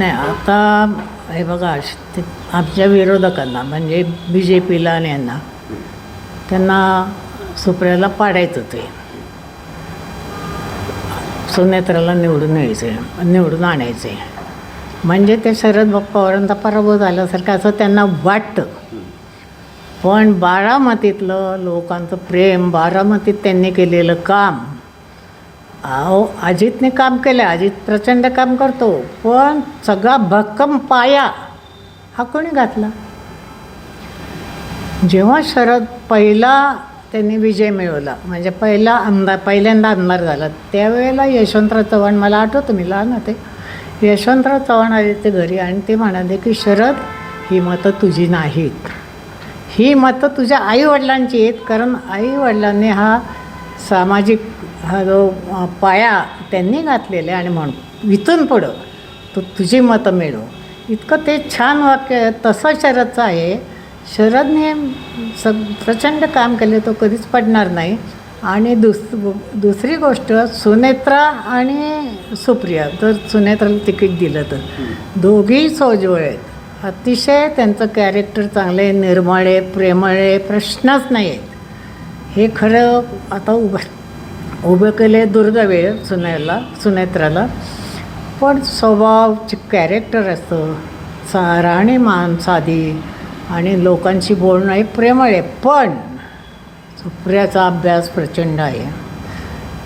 नाही आता हे बघा ते आमच्या विरोधकांना म्हणजे बी जे पीला आणि यांना त्यांना सुप्रियाला पाडायचं ते. सुनेत्राला निवडून यायचे निवडून आणायचे म्हणजे ते शरद पवारांचा पराभव झाल्यासारखं असं त्यांना वाटतं. पण बारामतीतलं लोकांचं प्रेम बारामतीत त्यांनी केलेलं काम अहो अजितने काम केलं अजित प्रचंड काम करतो पण सगळा भक्कम पाया हा कोणी घातला? जेव्हा शरद पहिला त्यांनी विजय मिळवला म्हणजे पहिला आमदार पहिल्यांदा आमदार झाला त्यावेळेला यशवंतराव चव्हाण मला आठवतं मी लहान होते यशवंतराव चव्हाण आले ते घरी आणि ते म्हणाले की शरद ही मतं तुझी नाहीत. ही मतं तुझ्या आईवडिलांची आहेत कारण आईवडिलांनी हा सामाजिक हा जो पाया त्यांनी घातलेला आणि म्हणून विथून पुढं तू तुझी मतं मिळव. इतकं ते छान वाक्य तसं शरदचं आहे. शरदने सग प्रचंड काम केले तो कधीच पडणार नाही. आणि दुस दुसरी गोष्ट सुनेत्रा आणि सुप्रिया जर सुनेत्राला तिकीट दिलं तर. दोघीही सोजवळ आहेत. अतिशय त्यांचं कॅरेक्टर चांगलं आहे प्रेमळे प्रश्नच नाही आहेत. हे खरं आता उभं उभं केले दुर्दैव सुनेला सुनेत्राला. पण स्वभाव कॅरेक्टर असतं. सा राहणीमान साधी आणि लोकांशी बोलणं हे प्रेमळ आहे. पण सुप्रियाचा अभ्यास प्रचंड आहे.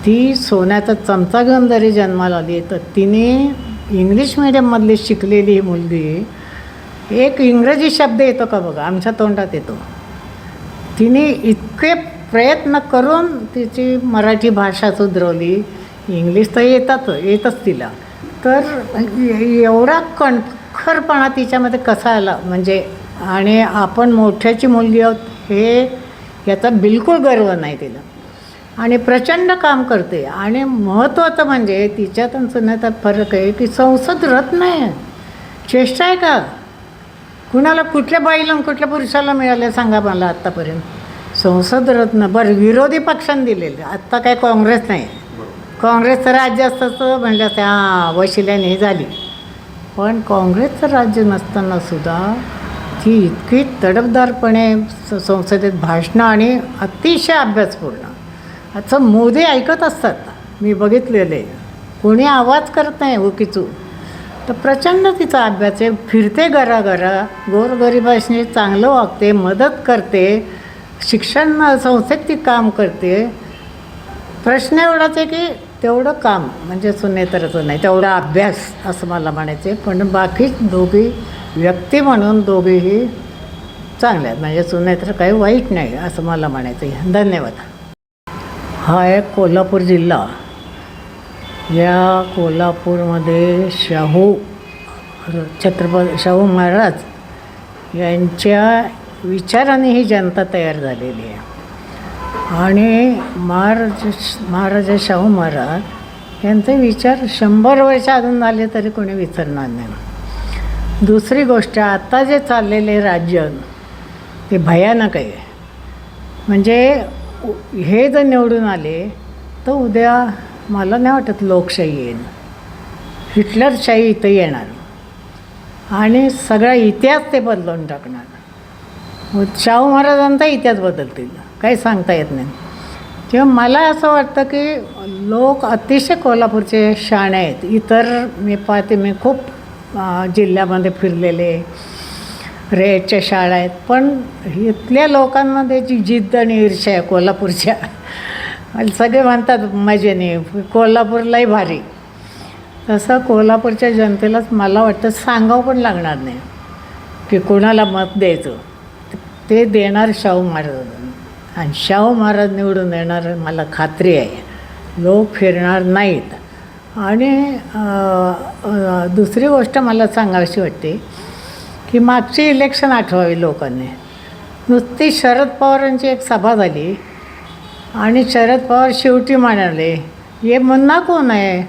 ती सोन्याचा चमचा घेऊन जरी जन्माला आली तर तिने इंग्लिश मिडियममधली शिकलेली ही मुलगी एक इंग्रजी शब्द येतो का बघा? आमच्या तोंडात येतो. तिने इतके प्रयत्न करून तिची मराठी भाषा सुधरवली. इंग्लिश तर येतात येतच तिला. तर एवढा कणखरपणा तिच्यामध्ये कसा आला? म्हणजे आणि आपण मोठ्याची मुलगी आहोत हे याचा बिलकुल गर्व नाही तिला. आणि प्रचंड काम करते. आणि महत्त्वाचं म्हणजे तिच्यात आणि सुनेतात फरक आहे की संसद रत्न आहे. चेष्टा आहे का? कुणाला कुठल्या बाईला कुठल्या पुरुषाला मिळाले सांगा मला आत्तापर्यंत संसद रत्न बरं विरोधी पक्षांनी दिलेले. आत्ता काय काँग्रेस नाही. काँग्रेसचं राज्य असतं म्हणलं हां वशिल्याने ही झाली. पण काँग्रेसचं राज्य नसताना सुद्धा ती इतकी तडफदारपणे संसदेत भाषणं आणि अतिशय अभ्यासपूर्ण. असं मोदी ऐकत असतात. मी बघितलेले कोणी आवाज करत नाही उकीचू तर प्रचंड तिचा अभ्यास आहे. फिरते घराघरा गोरगरिबाशी चांगलं वागते मदत करते. शिक्षण संस्थेत ती काम करते. प्रश्न एवढाच आहे की तेवढं काम म्हणजे सुनेतरचं नाही तेवढा अभ्यास असं मला म्हणायचं आहे पण बाकी दोघी व्यक्ती म्हणून दोघीही चांगल्या आहेत. म्हणजे सुनेत्र काही वाईट नाही असं मला म्हणायचं आहे धन्यवाद. हा आहे कोल्हापूर जिल्हा. या कोल्हापूरमध्ये शाहू छत्रपती शाहू महाराज यांच्या विचाराने ही जनता तयार झालेली आहे. आणि महाराज महाराजा शाहू महाराज यांचे विचार शंभर वर्ष अजून आले तरी कोणी विसरणार नाही. दुसरी गोष्ट आता जे चाललेले राज्य ते भयानक आहे. म्हणजे हे जर निवडून आले तर उद्या मला नाही वाटत लोकशाही येईल. हिटलरशाही इथं येणार. आणि सगळा इतिहास ते बदलून टाकणार. शाहू महाराजांचा इतिहास बदलतील काही सांगता येत नाही. किंवा मला असं वाटतं की लोक अतिशय कोल्हापूरचे शाणे आहेत. इतर मी पाहते मी खूप जिल्ह्यामध्ये फिरलेले रेडच्या शाळा आहेत. पण इथल्या लोकांमध्ये जी जिद्द आणि ईर्ष्या आहे कोल्हापूरच्या सगळे म्हणतात मजेने कोल्हापूरलाही भारी. तसं कोल्हापूरच्या जनतेलाच मला वाटतं सांगावं पण लागणार नाही की कोणाला मत द्यायचं. ते देणार शाहू महाराज आणि शाहू महाराज निवडून येणार मला खात्री आहे. लोक फिरणार नाहीत. आणि दुसरी गोष्ट मला सांगावीशी वाटते की मागची इलेक्शन आठवावी लोकांनी. नुसती शरद पवारांची एक सभा झाली आणि शरद पवार शेवटी म्हणाले हे मुन्ना कोण आहे?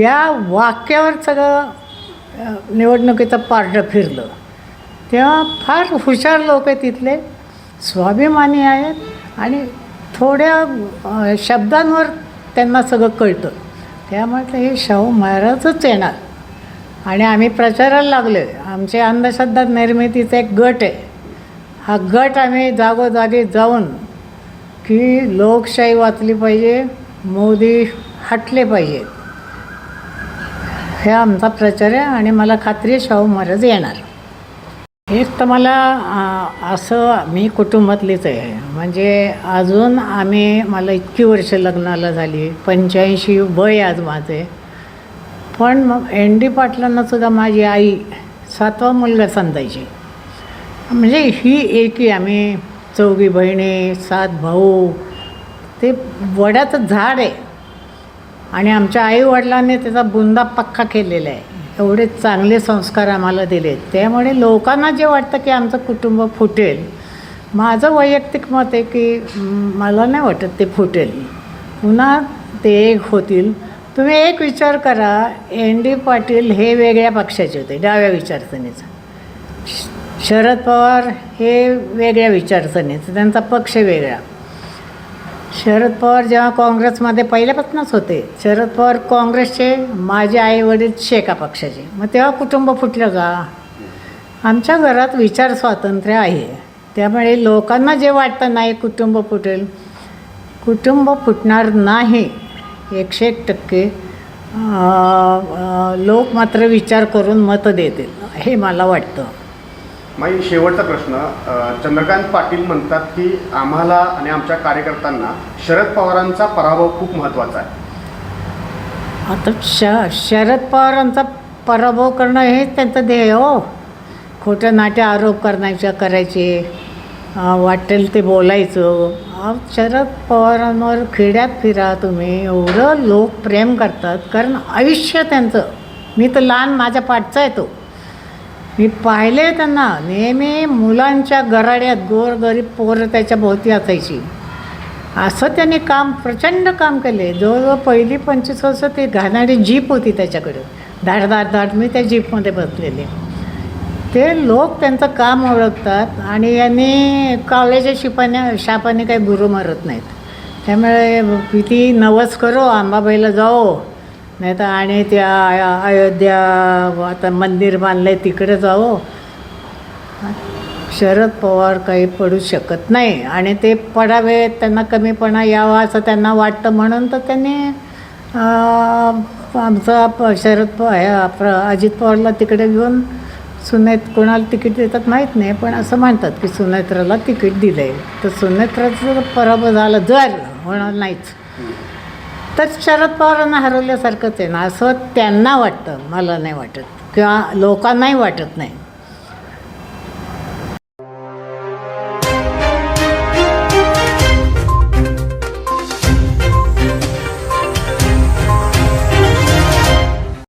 या वाक्यावर सगळं निवडणुकीचं पारडं फिरलं. तेव्हा फार हुशार लोक आहेत तिथले स्वाभिमानी आहेत आणि थोड्या शब्दांवर त्यांना सगळं कळतं. त्यामुळे हे शाहू महाराजच येणार. आणि आम्ही प्रचाराला लागलो आहे आमचे अंधश्रद्धा निर्मितीचा एक गट आहे. हा गट आम्ही जागोजागी जाऊन की लोकशाही वाचली पाहिजे मोदी हटले पाहिजेत. हे आमचा प्रचार आहे आणि मला खात्री आहे शाहू महाराज येणार. एक तर मला असं मी कुटुंबातलीच आहे. म्हणजे अजून आम्ही मला इतकी वर्ष लग्नाला झाली पंच्याऐंशी वय आज माझे. पण मग एन डी पाटलांना सुद्धा माझी आई सातवा मुलगा समजायची. म्हणजे ही एकी आम्ही चौघी बहिणी सात भाऊ ते वड्याचं झाड आहे. आणि आमच्या आईवडिलांनी त्याचा बुंदा पक्का केलेला आहे. एवढे चांगले संस्कार आम्हाला दिले त्यामुळे लोकांना जे वाटतं की आमचं कुटुंब फुटेल माझं वैयक्तिक मत आहे की मला नाही वाटत ते फुटेल. पुन्हा ते एक होतील. तुम्ही एक विचार करा एन डी पाटील हे वेगळ्या पक्षाचे होते डाव्या विचारसरणीचं. श- शरद पवार हे वेगळ्या विचारसरणीचं त्यांचा पक्ष वेगळा. शरद पवार जेव्हा काँग्रेसमध्ये पहिल्यापासूनच होते शरद पवार काँग्रेसचे माझे आई वडील शेका पक्षाचे. मग तेव्हा कुटुंब फुटलं का? आमच्या घरात विचार स्वातंत्र्य आहे. त्यामुळे लोकांना जे वाटतं नाही कुटुंब फुटेल कुटुंब फुटणार नाही एकशे एक टक्के लोक मात्र विचार करून मतं देतील हे मला वाटतं. माई शेवटचा प्रश्न. चंद्रकांत पाटील म्हणतात की आम्हाला आणि आमच्या कार्यकर्त्यांना शरद पवारांचा पराभव खूप महत्त्वाचा आहे. आता श शरद पवारांचा पराभव करणं हे त्यांचं ध्येय हो. खोटं नाट्य आरोप करण्याच्या करायचे वाटेल ते बोलायचं. शरद पवारांवर खेड्यात फिरा तुम्ही. एवढं लोक प्रेम करतात कारण आयुष्य त्यांचं. मी तर लहान माझ्या पाठचा आहे तो. मी पाहिले त्यांना. नेहमी मुलांच्या गराड्यात गोरगरीब पोरं त्याच्या भोवती असायची. असं त्यांनी काम प्रचंड काम केले. जवळजवळ पहिली पंचवीस वर्ष ती घालणारी जीप होती त्याच्याकडे. धाड धाड धाड मी त्या जीपमध्ये बसलेले. ते लोक त्यांचं काम ओळखतात आणि यांनी कावल्याच्या शिपाने शापाने काही गुरु मारत नाहीत. त्यामुळे किती नवस करो आंबाबाईला जाओ. नाही तर आणि त्या अयोध्या आता मंदिर बांधलं आहे तिकडे जाओ शरद पवार काही पडू शकत नाही. आणि ते पडावे त्यांना कमीपणा यावा असं त्यांना वाटतं. म्हणून तर त्यांनी आमचा प- शरद पवार अजित पवारला तिकडे घेऊन सुनेत कोणाला तिकीट देतात माहीत नाही. पण असं म्हणतात की सुनेत्राला तिकीट दिलं आहे तर सुनेत्राचं पराभव झाला जर होणार नाहीच. तर शरद पवारांना हरवल्यासारखंच आहे ना असं त्यांना वाटतं मला नाही वाटत. किंवा लोकांनाही वाटत नाही.